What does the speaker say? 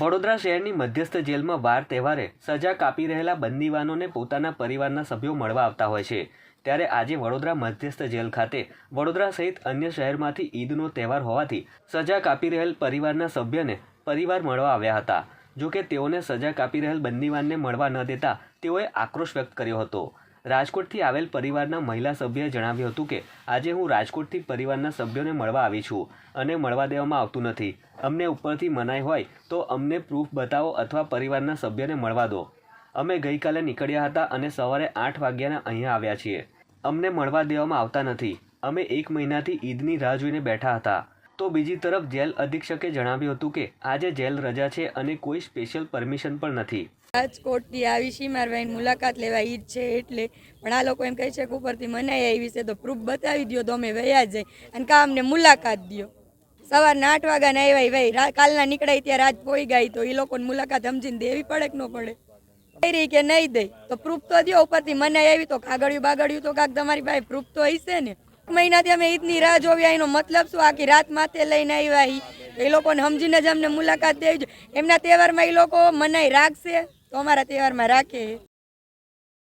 વડોદરા શહેરની મધ્યસ્થ જેલમાં વાર તહેવારે સજા કાપી રહેલા બંદીવાનોને પોતાના પરિવારના સભ્યો મળવા આવતા હોય છે. ત્યારે આજે વડોદરા મધ્યસ્થ જેલ ખાતે વડોદરા સહિત અન્ય શહેરમાંથી ઈદનો તહેવાર હોવાથી સજા કાપી રહેલ પરિવારના સભ્યને પરિવાર મળવા આવ્યા હતા. જો કે તેઓને સજા કાપી રહેલ બંદીવાનને મળવા ન દેતા તેઓએ આક્રોશ વ્યક્ત કર્યો હતો. રાજકોટથી આવેલ પરિવારના મહિલા સભ્યએ જણાવ્યું હતું કે, આજે હું રાજકોટથી પરિવારના સભ્યોને મળવા આવી છું અને મળવા દેવામાં આવતું નથી. અમને ઉપરથી મનાઈ હોય, તો અમને પ્રૂફ બતાવો અથવા પરિવારના સભ્યને મળવા દો. અમે ગઈકાલે નીકળ્યા હતા અને સવારે આઠ વાગ્યાના અહીંયા આવ્યા છીએ. અમને મળવા દેવામાં આવતા નથી. અમે એક મહિનાથી ઈદની રાહ જોઈને બેઠા હતા. તો બીજી તરફ જેલ અધિક્ષકે જણાવ્યું હતું કે, આજે જેલ રજા છે અને કોઈ સ્પેશિયલ પરમિશન પણ નથી. રાજકોટથી આવી છી, મારા ભાઈની મુલાકાત લેવા ઈદ છે એટલે પણ આ લોકો એમ કહે છે કે ઉપરથી મનાઈ આવી છે, તો પ્રૂફ બતાવી દ્યો તો અમે વયા જાય અને કા અમને મુલાકાત દ્યો. સવારના આઠ વાગ્યાના આવ્યા ભાઈ કાલના નીકળાય ત્યાં રાત પોઈ ગઈ તો એ લોકોને મુલાકાત સમજીને દેવી પડે કે ન પડે? કઈ કે નહીં દે? તો પ્રૂફ તો દ્યો ઉપરથી. મનાઈ આવી તો કાગળિયું બાગળિયું તો કાક તમારી પાસે પ્રૂફ તો હશે ને. મહિનાથી અમે ઈદની રાહ જોવી. એનો મતલબ શું? આખી રાત માથે લઈને આવ્યા. એ લોકોને સમજીને જ અમને મુલાકાત દેવી એમના તહેવારમાં એ લોકો મનાઈ રાખશે. તો અમારા તહેવારમાં રાખે.